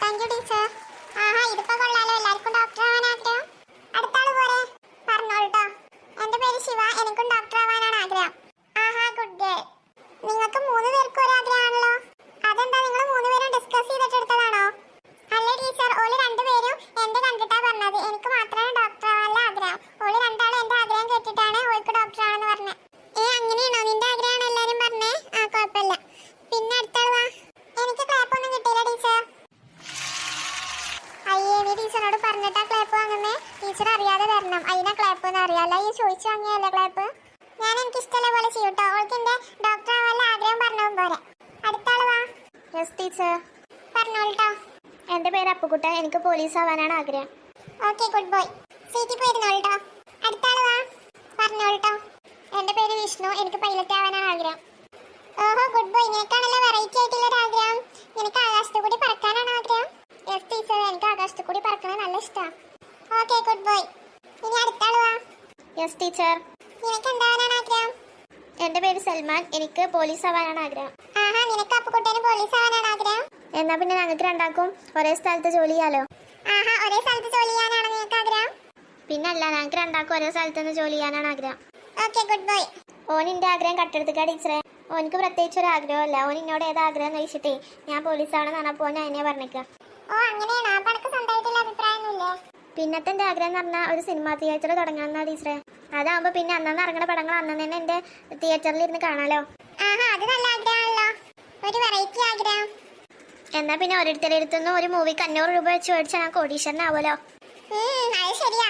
Thank you, teacher. ടീച്ചറോട് ആ clap വാങ്ങുന്നേ? Teacher അറിയാതെ തരണം അതിനാ ക്ലാപ്പ് എന്ന് അറിയാല്ല ഈ ചോദിച്ചു വാങ്ങിയല്ലേ ക്ലാപ്പ് ഞാൻ എനിക്ക് ഇഷ്ടമല്ല പോലെ ചെയ്യും കേട്ടോ അവൾക്ക് എന്റെ ഡോക്ടർ ആവാനുള്ള ആഗ്രഹം പറഞ്ഞു പോരെ. അടുത്ത ആൾ വാ. യെസ് ടീച്ചർ പറഞ്ഞോട്ടോ എന്റെ പേര് അപ്പുകുട്ട എനിക്ക് പോലീസ് ആവാനാണ് ആഗ്രഹം. ഓക്കെ ഗുഡ് ബോയ് സീറ്റിൽ പോയിരുന്നോട്ടോ അടുത്ത ആൾ വാ. പറഞ്ഞോട്ടോ എന്റെ പേര് വിഷ്ണു. എനിക്ക് പൈലറ്റ് ആവാനാണ് ആഗ്രഹം. ഓഹോ പറക്കണത് ഓക്കേ ഗുഡ് ബോയ് ഇനി അടുത്ത ആൾ വാ. യെസ് ടീച്ചർ നിനക്ക് എന്താവാനാണ് ആഗ്രഹം? എന്റെ പേര് സൽമാൻ. എനിക്ക് പോലീസ് ആവാനാണ് ആഗ്രഹം. ആഹാ നിനക്ക് അപ്പുക്കുട്ടന് പോലീസ് ആവാനാണ് ആഗ്രഹം? എന്നാ പിന്നെ ഞങ്ങൾക്ക് രണ്ടാക്കും ഒരേ സ്ഥലത്ത് ജോലി ചെയ്യാലോ? ആഹാ ഒരേ സ്ഥലത്ത് ജോലി ചെയ്യാനാണ് നിനക്ക് ആഗ്രഹം? പിന്നല്ല ഞങ്ങൾക്ക് രണ്ടാക്കും ഒരേ സ്ഥലത്ത് നിന്ന് ജോലി ചെയ്യാനാണ് ആഗ്രഹം. ഓക്കെ ഗുഡ് ബോയ് ഓനിന്റെ ആഗ്രഹം കട്ടെടുത്തുക ടീച്ചറെ. ഓനിക്ക് പ്രത്യേകിച്ച് ഒരു ആഗ്രഹമല്ല ഓൻ എന്നോട് ഏത് ആഗ്രഹം എന്ന് ഞാൻ പോലീസാണെന്ന് പറഞ്ഞപ്പോൾ ഞാൻ അതിനെ പറഞ്ഞേക്കാം. ഓ അങ്ങനെയാണോ. അപ്പൊ അഭിപ്രായമൊന്നുമില്ലേ പിന്നത്തെ എന്റെ ആഗ്രഹം എന്ന് പറഞ്ഞാൽ ഒരു സിനിമ തിയേറ്റർ തുടങ്ങണമെന്നാ ടീച്ചറെ. അതാവുമ്പോ പിന്നെ അന്നന്ന് ഇറങ്ങുന്ന പടങ്ങൾ അന്ന് തന്നെ എന്റെ തിയേറ്ററിൽ ഇരുന്ന് കാണാലോ. അത് നല്ല ആഗ്രഹമാണല്ലോ. ഒരു വെറൈറ്റി ആഗ്രഹം. എന്നാ പിന്നെ ഓരോരുത്തരുടെ അടുത്തുനിന്ന് ഒരു മൂവിക്ക് അഞ്ഞൂറ് രൂപ വെച്ച് മേടിച്ചാൽ ഞാൻ കോടീശ്വരനാവുമല്ലോ. ആവുമല്ലോ ശരിയാ.